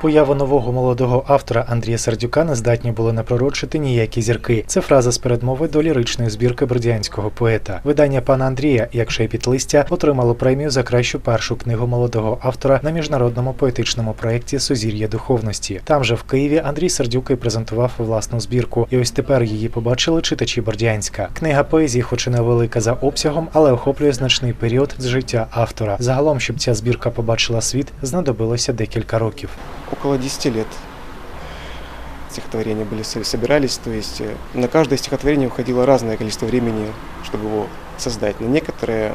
Появу нового молодого автора Андрія Сердюка не здатні були напророчити ніякі зірки. Це фраза з передмови до ліричної збірки бердянського поета. Видання пана Андрія, як шепіт листя, отримало премію за кращу першу книгу молодого автора на міжнародному поетичному проєкті Сузір'я духовності. Там же в Києві Андрій Сердюк і презентував власну збірку, і ось тепер її побачили читачі Бердянська. Книга поезії, хоч і невелика за обсягом, але охоплює значний період з життя автора. Загалом, щоб ця збірка побачила світ, знадобилося декілька років около 10 лет стихотворения были, со- собирались, то есть э, на каждое стихотворение уходило разное количество времени, чтобы его создать. На некоторые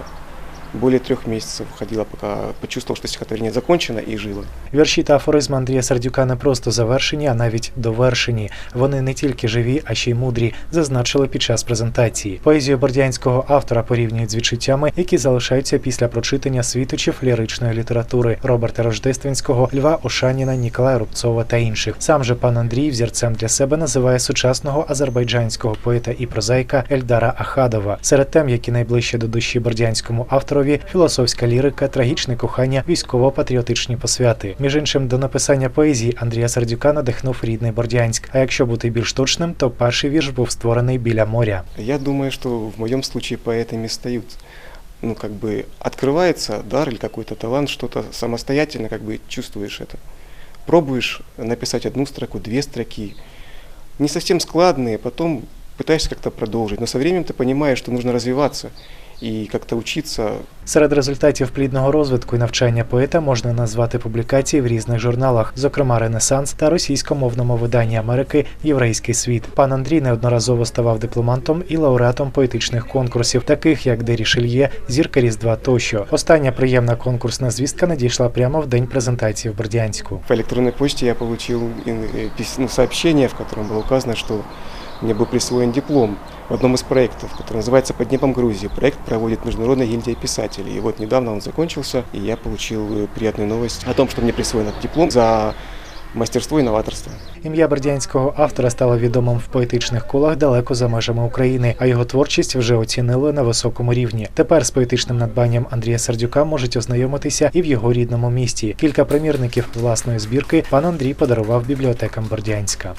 более трех месяцев уходило, пока почувствовал, что стихотворение закончено и жило. Вірші та афоризми Андрія Сердюка не просто завершені, а навіть довершені. Вони не тільки живі, а ще й мудрі, зазначили під час презентації. Поезію бордянського автора порівнюють з відчуттями, які залишаються після прочитання світочів ліричної літератури Роберта Рождественського, Льва Ошаніна, Ніколая Рубцова та інших. Сам же пан Андрій взірцем для себе називає сучасного азербайджанського поета і прозаїка Ельдара Ахадова. Серед тем, які найближче до душі бордянському авторові, філософська лірика, трагічне кохання, військово-патріотичні посвяти. Між іншим, до написання поезії Андрія Сердюка надихнув рідний Бордянськ. А якщо бути більш точним, то перший вірш був створений біля моря. Я думаю, что в моем случае поэтами стают. Ну, как бы открывается дар или какой-то талант, что-то самостоятельно как бы чувствуешь это. Пробуешь написать одну строку, две строки, не совсем складные, потом пытаешься как-то продолжить. Но со временем ты понимаешь, что нужно развиваться и как-то учиться Серед результатів плідного розвитку і навчання поета можна назвати публікації в різних журналах, зокрема Ренесанс та російськомовному виданні Америки Єврейський світ. Пан Андрій неодноразово ставав дипломантом і лауреатом поетичних конкурсів, таких як Дері Шельє, Зірка Різдва тощо. Остання приємна конкурсна звістка надійшла прямо в день презентації в Бердянську. По электронной почте я получил ин- э, пис- ну, сообщение, в котором было указано, что мне был присвоен диплом в одном из проектов, который называется «Под небом Грузии». Проект проводит Международная гильдия писателей. И вот недавно он закончился, и я получил э, приятную новость о том, что мне присвоен этот диплом за мастерство и новаторство. Ім'я бердянського автора стало відомим в поетичних колах далеко за межами України, а його творчість вже оцінили на високому рівні. Тепер з поетичним надбанням Андрія Сердюка можуть ознайомитися і в його рідному місті. Кілька примірників власної збірки пан Андрій подарував бібліотекам Бердянська.